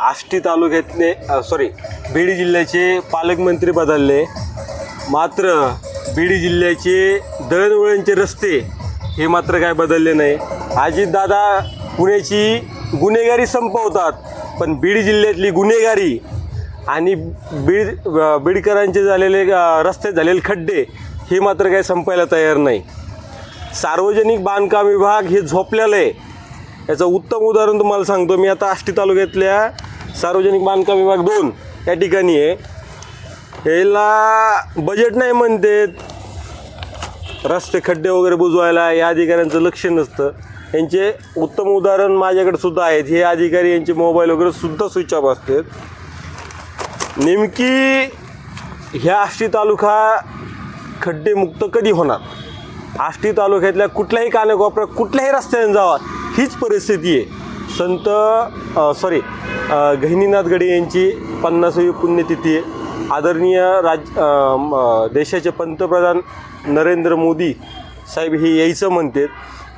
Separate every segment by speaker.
Speaker 1: आष्टी तालुक्यातले सॉरी बीड जिल्ह्याचे पालकमंत्री बदलले. मात्र बीड जिल्ह्याचे दळणवळणचे रस्ते हे मात्र काय बदलले नाही. अजितदादा पुण्याची गुन्हेगारी संपवतात पण बीड जिल्ह्यातली गुन्हेगारी आणि बीड बीडकरांचे झालेले रस्ते झालेले खड्डे हे मात्र काही संपायला तयार नाही. सार्वजनिक बांधकाम विभाग हे झोपलेलं आहे. याचं उत्तम उदाहरण तुम्हाला सांगतो. मी आता आष्टी तालुक्यातल्या सार्वजनिक बांधकाम विभाग दोन या ठिकाणी आहे. याला बजेट नाही म्हणतात रस्ते खड्डे वगैरे बुजवायला या अधिकाऱ्यांचं लक्ष नसतं. यांचे उत्तम उदाहरण माझ्याकडे सुद्धा आहेत. हे अधिकारी यांचे मोबाईल वगैरे सुद्धा स्विच ऑफ असतात. नेमकी ह्या आष्टी तालुका खड्डेमुक्त कधी होणार? आष्टी तालुक्यातल्या कुठल्याही कानाकोपऱ्यात कुठल्याही रस्त्याने जावा हीच परिस्थिती आहे. संत सॉरी गहिनीनाथ गडे यांची पन्नासावी पुण्यतिथी आहे. आदरणीय राज देशाचे पंतप्रधान नरेंद्र मोदी साहेब हे यायचं म्हणतात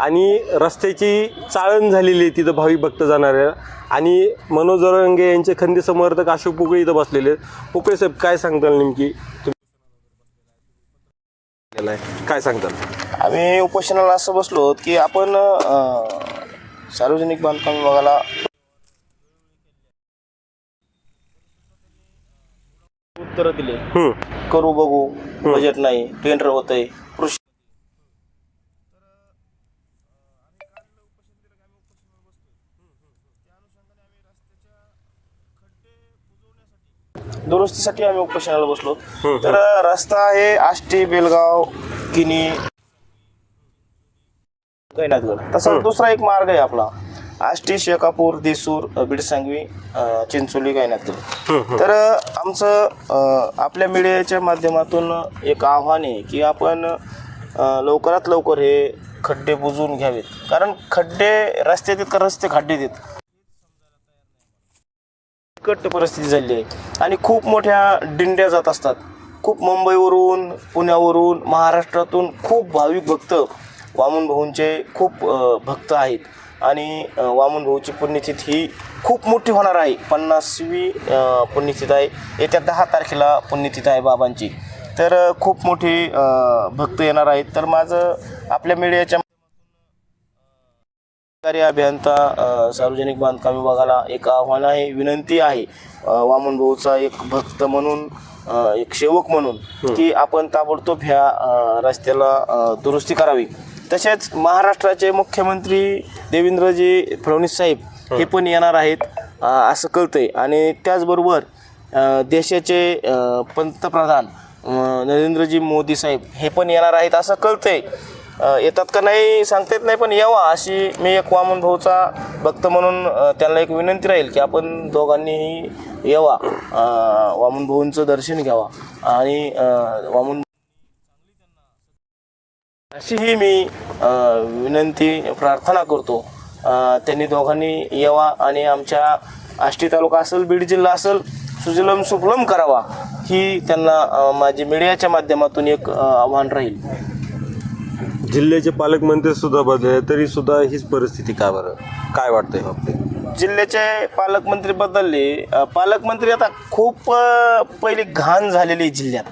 Speaker 1: आणि रस्त्याची चाळण झालेली आहे तिथं भाविक भक्त जाणाऱ्या आणि मनोज रंगे यांचे खंदे समर्थक अशोक पोकळे इथं बसलेले आहेत. पोकळे साहेब काय सांगताल नेमकी? तुम्ही काय सांगताल?
Speaker 2: आम्ही उपोषणाला असं बसलो की आपण सार्वजनिक बांधकाम विभागाला उत्तर दिले.
Speaker 1: हं.
Speaker 2: करू बघू. बजेट नाही. टेंडर होतंय. कृषी दुरुस्तीसाठी आम्ही उपोषणाला बसलो. तर रस्ता आहे आष्टी बेलगाव किनी. कैनाथगड तसा दुसरा एक मार्ग आहे आपला. आष्टी शेकापूर देसूर बिडसांगवी चिंचोली कैनाथगड तर आमचं आपल्या मीडियाच्या माध्यमातून एक आव्हान आहे की आपण लवकरात लवकर हे खड्डे बुजवून घ्यावेत. कारण खड्डे रस्त्यात आहेत का रस्ते खड्डे आहेत कट्ट परिस्थिती झाली आहे. आणि खूप मोठ्या दिंड्या जात असतात. खूप मुंबईवरून पुण्यावरून महाराष्ट्रातून खूप भाविक भक्त वामन भाऊंचे खूप भक्त आहेत. आणि वामन भाऊची पुण्यतिथी ही खूप मोठी होणार आहे. पन्नासवी पुण्यतिथी आहे. येत्या दहा तारखेला पुण्यतिथी आहे बाबांची. तर खूप मोठी भक्त येणार आहेत. तर माझं आपल्या मीडियाच्या सरकारी अभियंता सार्वजनिक बांधकाम विभागाला एक आव्हान आहे विनंती आहे वामन भाऊचा एक भक्त म्हणून एक सेवक म्हणून की आपण ताबडतोब ह्या रस्त्याला दुरुस्ती करावी. तसेच महाराष्ट्राचे मुख्यमंत्री देवेंद्रजी फडणवीस साहेब हे पण येणार आहेत असं कळतंय. आणि त्याचबरोबर देशाचे पंतप्रधान नरेंद्रजी मोदी साहेब हे पण येणार आहेत असं कळतंय. येतात का नाही सांगता येत नाही पण यावा अशी मी एक वामन भाऊचा भक्त म्हणून त्यांना एक विनंती राहील की आपण दोघांनीही यावा. वामन भाऊंचं दर्शन घ्यावा. आणि अ, वामन अशीही मी विनंती प्रार्थना करतो. त्यांनी दोघांनी यावा आणि आमच्या आष्टी तालुका असेल बीड जिल्हा असेल सुजलम सुफलम करावा. ही त्यांना माझी मीडियाच्या माध्यमातून एक आव्हान राहील.
Speaker 1: जिल्ह्याचे पालकमंत्री सुद्धा बदलले तरी सुद्धा हीच परिस्थिती का बरं? काय वाटतंय बाबतीत
Speaker 2: जिल्ह्याचे पालकमंत्री बदलले. पालकमंत्री आता खूप पहिली घाण झालेली जिल्ह्यात.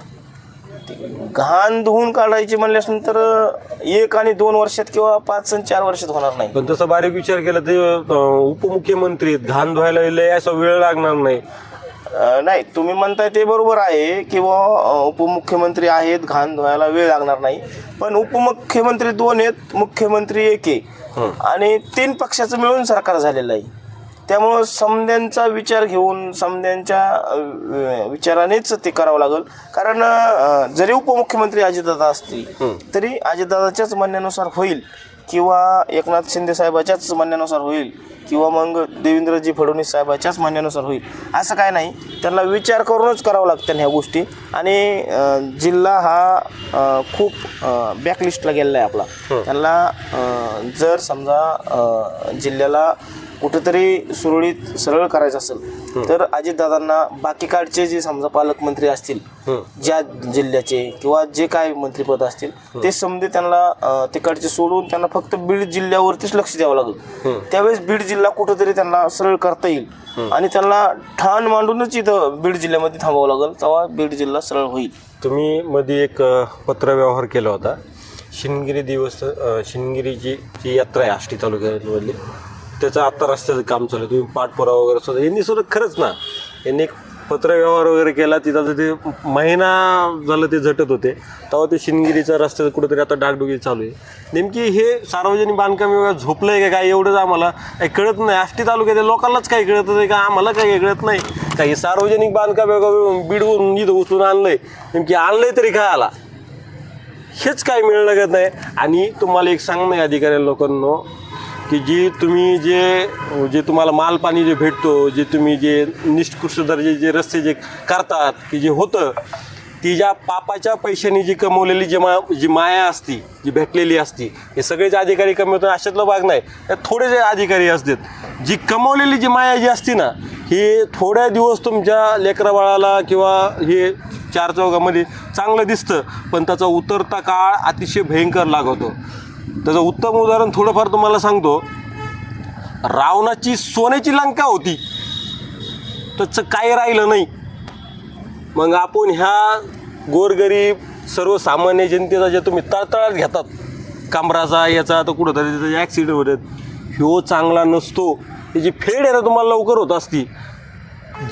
Speaker 2: घाण धुवून काढायची म्हणल्यानंतर अ, एक आणि दोन वर्षात किंवा पाच आणि चार वर्षात होणार नाही.
Speaker 1: पण तसं बारीक विचार केला ते अं, उपमुख्यमंत्री आहेत. घाण धुवायला लय असा वेळ लागणार नाही.
Speaker 2: अ, नाही तुम्ही म्हणताय ते बरोबर आहे किंवा उपमुख्यमंत्री आहेत घाण धुवायला वेळ लागणार नाही. पण उपमुख्यमंत्री दोन आहेत मुख्यमंत्री एक आहे. आणि तीन पक्षाचं मिळून सरकार झालेलं आहे. त्यामुळं समद्यांचा विचार घेऊन वि- विचारानेच ते करावं लागेल. कारण जरी उपमुख्यमंत्री अजितदादा असतील तरी अजितदादाच्याच म्हणण्यानुसार होईल किंवा एकनाथ शिंदे साहेबाच्याच म्हणण्यानुसार होईल. किंवा मग देवेंद्रजी फडणवीस साहेबाच्याच म्हणण्यानुसार होईल. असं काय नाही. त्यांना विचार करूनच करावं लागतं ह्या गोष्टी. आणि जिल्हा हा खूप बॅकलिस्टला गेलेला आहे आपला. त्यांना जर समजा जिल्ह्याला कुठेतरी सुरळीत सरळ करायचं असेल तर अजितदादांना बाकी काळचे जे समजा पालकमंत्री असतील ज्या जिल्ह्याचे किंवा जे काय मंत्रिपद असतील ते समजे त्यांना तिकडचे सोडून त्यांना फक्त बीड जिल्ह्यावरतीच लक्ष द्यावं लागेल. त्यावेळेस बीड जिल्हा कुठंतरी त्यांना सरळ करता येईल. आणि त्यांना ठाण मांडूनच इथं बीड जिल्ह्यामध्ये थांबावं लागेल. तेव्हा बीड जिल्हा सरळ होईल.
Speaker 1: तुम्ही मध्ये एक पत्रव्यवहार केला होता. शिनगिरी दिवस शिनगिरीची जी यात्रा आहे आष्टी तालुक्यामधली त्याचं आत्ता रस्त्याचं काम चालू आहे. तुम्ही पाठपुरावा वगैरे सुद्धा यांनी सुद्धा खरंच ना यांनी एक पत्रव्यवहार वगैरे केला तिथं ते महिना झालं ते झटत होते. तेव्हा ते शिनगिरीचा रस्त्याचं कुठेतरी आता डागडुगी चालू आहे. नेमकी हे सार्वजनिक बांधकाम विभाग आहे का काय एवढंच आम्हाला काही कळत नाही. आष्टी तालुक्यातील लोकांनाच काही कळत नाही का? आम्हाला काही कळत नाही काही सार्वजनिक बांधकाम विभाग बिडवून इथं उचलून आणलंय. नेमकी आणलंय तरी काय आला? हेच काय मिळणं लागत नाही. आणि तुम्हाला एक सांगणं आहे अधिकारी लोकांनो की जी तुम्ही जे जे तुम्हाला मालपाणी जे भेटतो जे तुम्ही जे निष्कृष्ट दर्जे जे रस्ते जे करतात की जे होतं ती ज्या पापाच्या पैशांनी जी कमवलेली जी मा जी माया असती जी भेटलेली असती हे सगळेच अधिकारी कमवतात अशातला भाग नाही. यात थोडे जे अधिकारी असतात जी कमवलेली जी माया जी असती ना ही थोड्या दिवस तुमच्या लेकरा बाळाला किंवा हे चार चौघामध्ये चांगलं दिसतं पण त्याचा उतरता काळ अतिशय भयंकर लागवतो त्याचं उत्तम उदाहरण थोडंफार तुम्हाला सांगतो. रावणाची सोन्याची लंका होती. त्याचं काही राहिलं नाही. मग आपण ह्या गोरगरीब सर्वसामान्य जनतेचा जे तुम्ही तळतळात घेतात कांबराचा याचा तर कुठंतरी त्याचा ॲक्सिडेंट होतात ह्यो चांगला नसतो. त्याची फेड आहे ना तुम्हाला लवकर होत असती.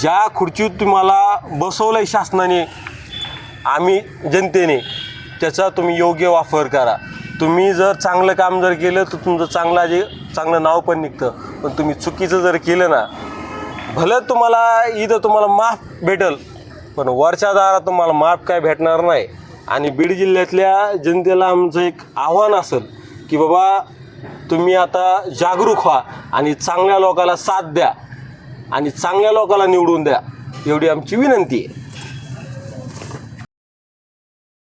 Speaker 1: ज्या खुर्चीत तुम्हाला बसवलं आहे शासनाने आम्ही जनतेने त्याचा तुम्ही योग्य वापर करा. तुम्ही जर चांगलं काम जर केलं तर तुमचं चांगलं जे चांगलं नाव पण निघतं. पण तुम्ही चुकीचं जर केलं ना भलं तुम्हाला इथं तुम्हाला माफ भेटल पण वरच्या दारात तुम्हाला माफ काय भेटणार नाही. आणि बीड जिल्ह्यातल्या जनतेला आमचं एक आव्हान असेल की बाबा तुम्ही आता जागरूक व्हा आणि चांगल्या लोकाला साथ द्या आणि चांगल्या लोकाला निवडून द्या एवढी आमची विनंती आहे.